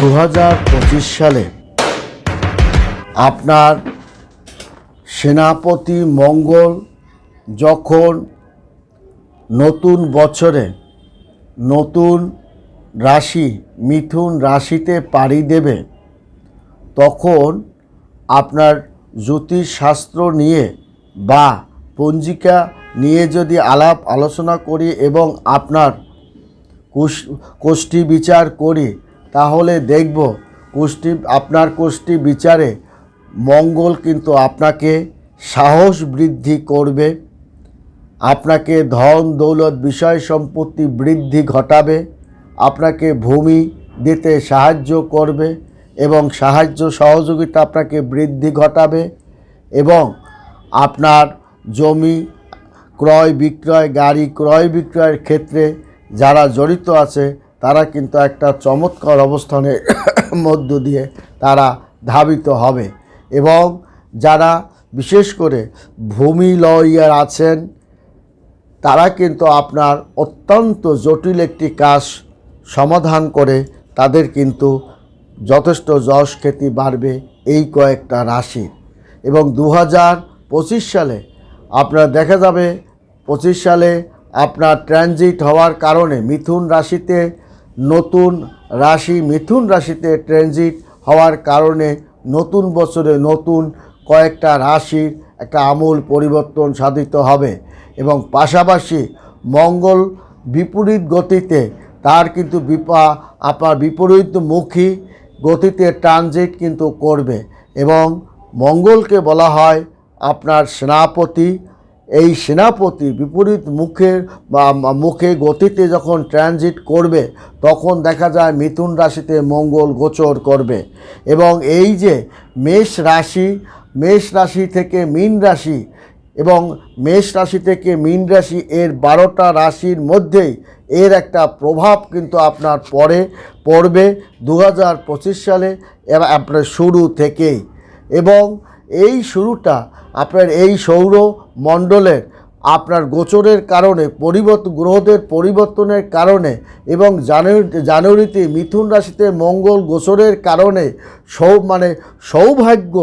দু হাজার পঁচিশ সালে আপনার সেনাপতি মঙ্গল যখন নতুন বছরে নতুন রাশি, মিথুন রাশিতে পাড়ি দেবে, তখন আপনার জ্যোতিষশাস্ত্র নিয়ে বা পঞ্জিকা নিয়ে যদি আলাপ আলোচনা করি এবং আপনার কোষ্ঠী বিচার করি তাহলে দেখব কুষ্টি, আপনার কুষ্টি বিচারে মঙ্গল কিন্তু আপনাকে সাহস বৃদ্ধি করবে, আপনাকে ধন দৌলত বিষয় সম্পত্তি বৃদ্ধি ঘটাবে, আপনাকে ভূমি দিতে সাহায্য করবে এবং সাহায্য সহযোগিতা আপনাকে বৃদ্ধি ঘটাবে এবং আপনার জমি ক্রয় বিক্রয়, গাড়ি ক্রয় বিক্রয়ের ক্ষেত্রে যারা জড়িত আছে তারা কিন্তু একটা চমৎকার অবস্থানের মধ্য দিয়ে তারা ধাবিত হবে এবং যারা বিশেষ করে ভূমি লয়ার আছেন, তারা কিন্তু আপনার অত্যন্ত জটিল একটি কাজ সমাধান করে তাদের কিন্তু যথেষ্ট যশ খ্যাতি বাড়বে এই কয়েকটা রাশির। এবং দু হাজার পঁচিশ সালে আপনার দেখা যাবে, পঁচিশ সালে আপনার ট্রানজিট হওয়ার কারণে মিথুন রাশিতে নতুন রাশি, মিথুন রাশিতে ট্রানজিট হওয়ার কারণে নতুন বছরে নতুন কয়েকটা রাশির একটা আমূল পরিবর্তন সাধিত হবে এবং পাশাপাশি মঙ্গল বিপরীত গতিতে তার কিন্তু বিপা আপনার বিপরীতমুখী গতিতে ট্রানজিট কিন্তু করবে এবং মঙ্গলকে বলা হয় আপনার সেনাপতি এই সেনাপতি বিপরীত মুখের বা মুখে গতিতে যখন ট্রানজিট করবে, তখন দেখা যায় মিথুন রাশিতে মঙ্গল গোচর করবে। এবং এই যে মেষ রাশি মেষ রাশি থেকে মীন রাশি এবং মেষ রাশি থেকে মীন রাশি এর বারোটা রাশির মধ্যেই এর একটা প্রভাব কিন্তু আপনার পরে পড়বে দু হাজার পঁচিশ সালে আপনার শুরু থেকেই। এবং এই শুরুটা আপনার এই সৌর মণ্ডলের আপনার গোচরের কারণে পরিবর্তন গ্রহদের পরিবর্তনের কারণে এবং জানুয়ারি, জানুয়ারিতে মিথুন রাশিতে মঙ্গল গোচরের কারণে সৌ মানে সৌভাগ্য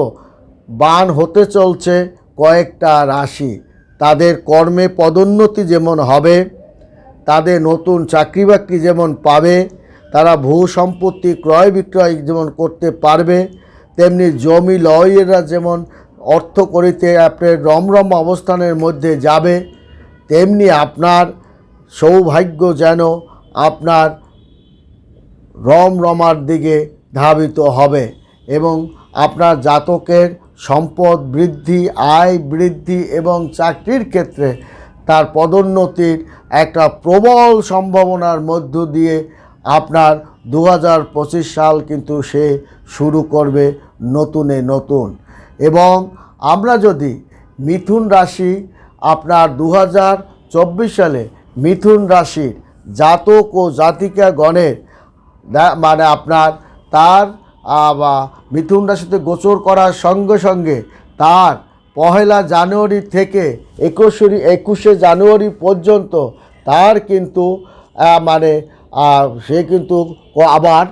বান হতে চলছে কয়েকটা রাশি। তাদের কর্মে পদোন্নতি যেমন হবে, তাদের নতুন চাকরি বাকরি যেমন পাবে, তারা ভূ সম্পত্তি ক্রয় বিক্রয় যেমন করতে পারবে তেমনি জমি লয়েরা যেমন অর্থ করিতে আপনার রমরম অবস্থানের মধ্যে যাবে, তেমনি আপনার সৌভাগ্য যেন আপনার রমরমার দিকে ধাবিত হবে এবং আপনার জাতকের সম্পদ বৃদ্ধি, আয় বৃদ্ধি এবং চাকরির ক্ষেত্রে তার পদোন্নতির একটা প্রবল সম্ভাবনার মধ্য দিয়ে আপনার দু হাজার পঁচিশ সাল কিন্তু সে শুরু করবে নতুনে নতুন। এবং আমরা যদি মিথুন রাশি আপনার দু হাজার চব্বিশ সালে মিথুন রাশির জাতক ও জাতিকা গণের মানে আপনার তার মিথুন রাশিতে গোচর করার সঙ্গে সঙ্গে তার পহেলা জানুয়ারি থেকে একুশে একুশে জানুয়ারি পর্যন্ত তার কিন্তু মানে সে কিন্তু আবার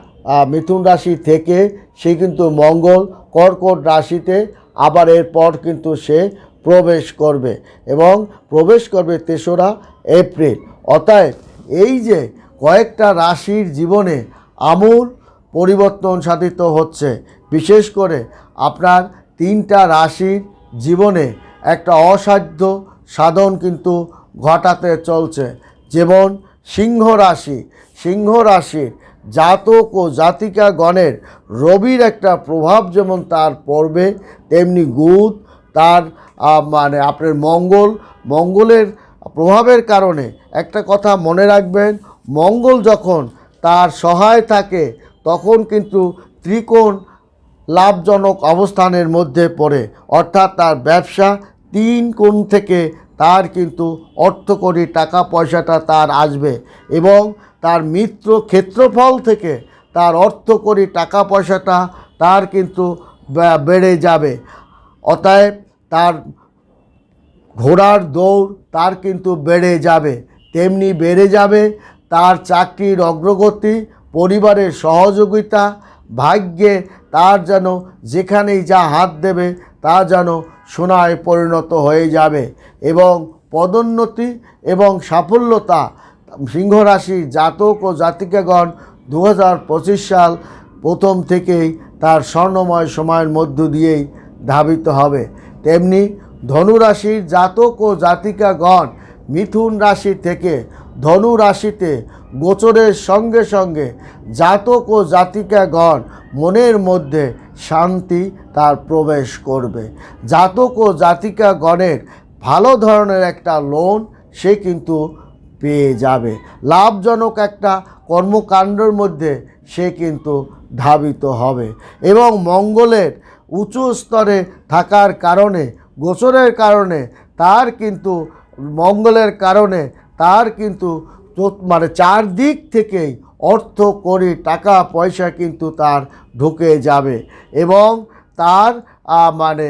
মিথুন রাশি থেকে সে কিন্তু মঙ্গল, কর্কট রাশিতে আবার এরপর কিন্তু সে প্রবেশ করবে এবং প্রবেশ করবে তেসরা এপ্রিল। অতএব এই যে কয়েকটা রাশির জীবনে আমূল পরিবর্তন সাধিত হচ্ছে, বিশেষ করে আপনার তিনটা রাশির জীবনে একটা অসাধ্য সাধন কিন্তু ঘটাতে চলছে। যেমন সিংহ রাশি, সিংহ রাশির জাতক ও জাতিকা গণের রবির একটা প্রভাব যেমন তার পড়বে তেমনি গুদ তার মানে আপনার মঙ্গল, মঙ্গলের প্রভাবের কারণে। একটা কথা মনে রাখবেন, মঙ্গল যখন তার সহায় থাকে, তখন কিন্তু ত্রিকোণ লাভজনক অবস্থানের মধ্যে পড়ে। অর্থাৎ তার ব্যবসা তিন কোণ থেকে তার কিন্তু অর্থকরী টাকা পয়সাটা তার আসবে এবং তার মিত্র ক্ষেত্রফল থেকে তার অর্থকরী টাকা পয়সাটা তার কিন্তু বেড়ে যাবে। অতএব তার ঘোড়ার দৌড় তার কিন্তু বেড়ে যাবে। তেমনি বেড়ে যাবে তার চাকরির অগ্রগতি, পরিবারের সহযোগিতা, ভাগ্যে তার যেন যেখানেই যা হাত দেবে তা যেন সোনায় পরিণত হয়ে যাবে এবং পদোন্নতি এবং সাফল্যতা সিংহ রাশি জাতক ও জাতিকাগণ দু হাজার পঁচিশ সাল প্রথম থেকেই তার স্বর্ণময় সময়ের মধ্য দিয়েই ধাবিত হবে। তেমনি ধনুরাশির জাতক ও জাতিকাগণ মিথুন রাশি থেকে ধনু রাশিতে গোচরের সঙ্গে সঙ্গে জাতক ও জাতিকাগণ মনের মধ্যে শান্তি তার প্রবেশ করবে। জাতক ও জাতিকাগণের ভালো ধরনের একটা লোন সে কিন্তু পেয়ে যাবে। লাভজনক একটা কর্মকাণ্ডের মধ্যে সে কিন্তু ধাবিত হবে এবং মঙ্গলের উঁচু স্তরে থাকার কারণে, গোচরের কারণে তার কিন্তু, মঙ্গলের কারণে তার কিন্তু মানে চারদিক থেকেই অর্থ করি টাকা পয়সা কিন্তু তার ঢুকে যাবে এবং তার মানে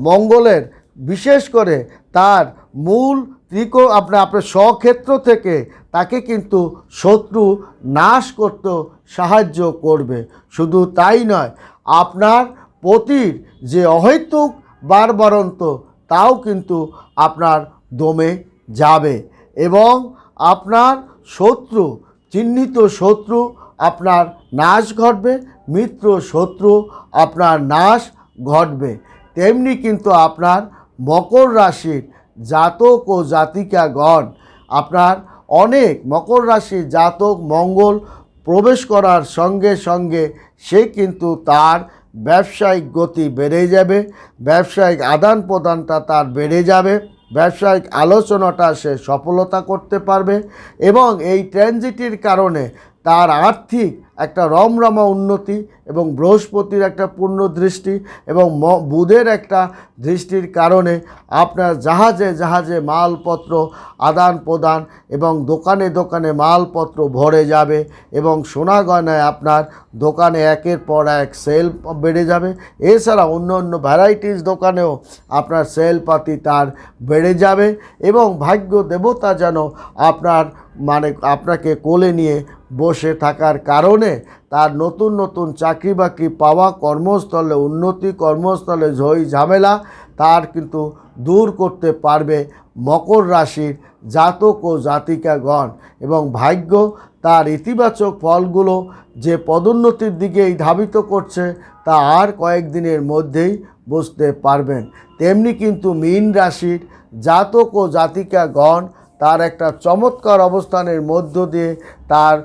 মঙ্গলের বিশেষ করে তার মূল ত্রিকো আপনার আপনার স্বক্ষেত্র থেকে তাকে কিন্তু শত্রু নাশ করতে সাহায্য করবে। শুধু তাই নয়, আপনার পতির যে অহৈতুক বারবারন্ত তাও কিন্তু আপনার দমে যাবে এবং আপনার শত্রু, চিহ্নিত শত্রু আপনার নাশ ঘটবে, মিত্র শত্রু আপনার নাশ ঘটবে। তেমনি কিন্তু আপনার মকর রাশির জাতক ও জাতিকাগণ, আপনার অনেক মকর রাশির জাতক মঙ্গল প্রবেশ করার সঙ্গে সঙ্গে সে কিন্তু তার ব্যবসায়িক গতি বেড়ে যাবে, ব্যবসায়িক আদান প্রদানটা তার বেড়ে যাবে, ব্যবসায়িক আলোচনাটা সে সফলতা করতে পারবে এবং এই ট্রানজিটির কারণে তার আর্থিক একটা রমরমা উন্নতি এবং বৃহস্পতির একটা পূর্ণ দৃষ্টি এবং বুধের একটা দৃষ্টির কারণে আপনার জাহাজে জাহাজে মালপত্র আদান প্রদান এবং দোকানে দোকানে মালপত্র ভরে যাবে এবং সোনা গয়নায় আপনার দোকানে একের পর এক সেল বেড়ে যাবে। এছাড়া অন্য অন্য ভ্যারাইটিস দোকানেও আপনার সেল পাতি তার বেড়ে যাবে এবং ভাগ্য দেবতা যেন আপনার মানে আপনাকে কোলে নিয়ে বসে থাকার কারণে তার নতুন নতুন চাকরি বাকরি পাওয়া, কর্মস্থলে উন্নতি, কর্মস্থলে ঝই ঝামেলা তার কিন্তু দূর করতে পারবে মকর রাশির জাতক ও জাতিকাগণ। এবং ভাগ্য তার ইতিবাচক ফলগুলো যে পদোন্নতির দিকেই ধাবিত করছে তা আর কয়েকদিনের মধ্যেই বুঝতে পারবেন। তেমনি কিন্তু মীন রাশির জাতক ও জাতিকাগণ তার একটা চমৎকার অবস্থানের মধ্য দিয়ে তার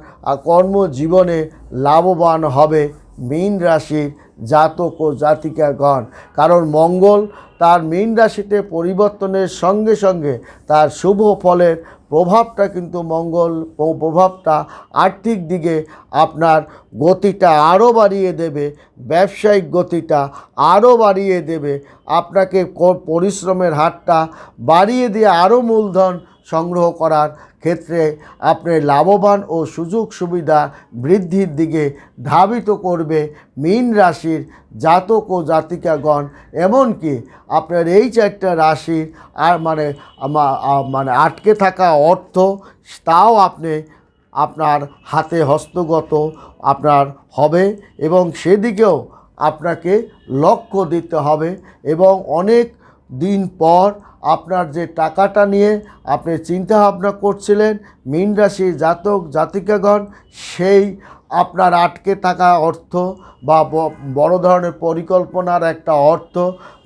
কর্মজীবনে লাভবান হবে মীন রাশির জাতক ও জাতিকাগণ। কারণ মঙ্গল তার মীন রাশিতে পরিবর্তনের সঙ্গে সঙ্গে তার শুভ ফলের প্রভাবটা কিন্তু মঙ্গল প্রভাবটা আর্থিক দিকে আপনার গতিটা আরও বাড়িয়ে দেবে, ব্যবসায়িক গতিটা আরও বাড়িয়ে দেবে, আপনাকে পরিশ্রমের হারটা বাড়িয়ে দিয়ে আরও মূলধন সংগ্রহ করার ক্ষেত্রে আপনি লাভবান ও সুযোগ সুবিধা বৃদ্ধির দিকে ধাবিত করবে মীন রাশির জাতক ও জাতিকাগণ। এমনকি আপনার এই চারটা রাশির আর মানে মানে আটকে থাকা অর্থ, তাও আপনি আপনার হাতে হস্তগত আপনার হবে এবং সেদিকেও আপনাকে লক্ষ্য দিতে হবে এবং অনেক দিন পর আপনার যে টাকাটা নিয়ে আপনি চিন্তা ভাবনা করছিলেন, মীন রাশির জাতক, জাতিকাগণ, সেই আপনার আটকে থাকা অর্থ বা বড় ধরনের পরিকল্পনার একটা অর্থ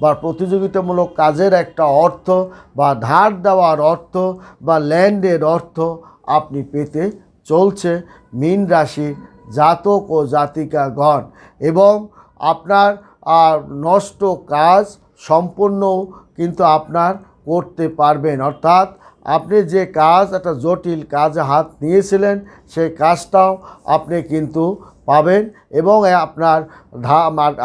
বা প্রতিযোগিতামূলক কাজের একটা অর্থ বা ধার দেওয়ার অর্থ বা ল্যান্ডের অর্থ আপনি পেতে চলছে মীন রাশির জাতক ও জাতিকাগণ এবং আপনার আর নষ্ট কাজ সম্পূর্ণ কিন্তু আপনার করতে পারবেন। অর্থাৎ আপনি যে কাজ, একটা জটিল কাজে হাত নিয়েছিলেন, সেই কাজটাও আপনি কিন্তু পাবেন এবং আপনার ধা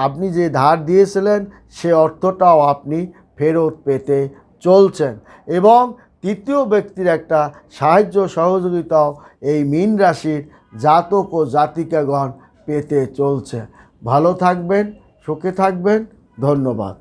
আপনি যে ধার দিয়েছিলেন, সে অর্থটাও আপনি ফেরত পেতে চলছেন। এবং তৃতীয় ব্যক্তির একটা সাহায্য সহযোগিতাও এই মীন রাশির জাতক ও জাতিকাগণ পেতে চলছে। ভালো থাকবেন, সুখে থাকবেন। ধন্যবাদ।